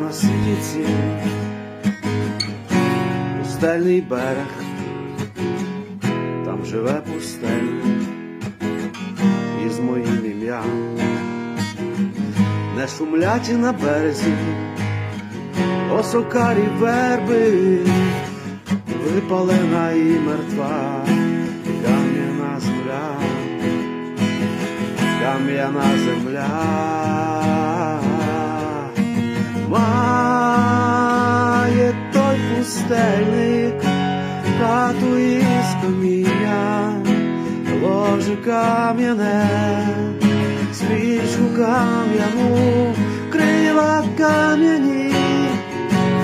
на світі. Пустельний берег, там живе пустельник із моїм ім'ям, не шумлять і на березі, осокарі верби, випалена і мертва, кам'яна земля, кам'яна земля. Пустельник хату із каміння, ложе кам'яне, свічку кам'яну, крила кам'яні,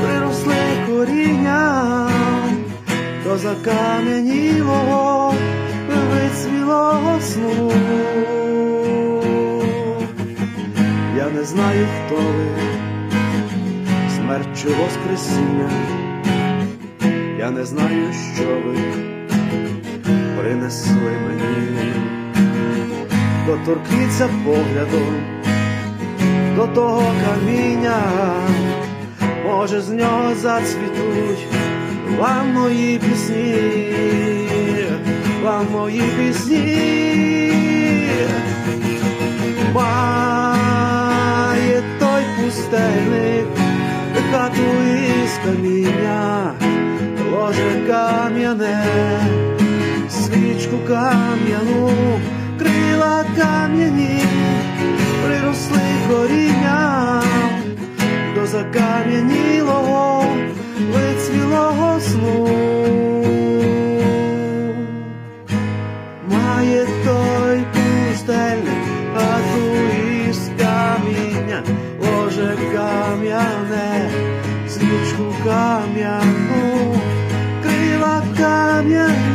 приросли коріння до закам'янілого вицвілого сну. Я не знаю, хто ви, смерть чи воскресіння, я не знаю, що ви принесли мені, доторкніться поглядом до того каміння, може з нього зацвітуть вам мої пісні, вам мої пісні. Кам'яне, свічку кам'яну, крила кам'яні, приросли коріння до закам'янілого вицвілого сну. Має той пустельник хату із каміння, ложе кам'яне, свічку крила кам'яні,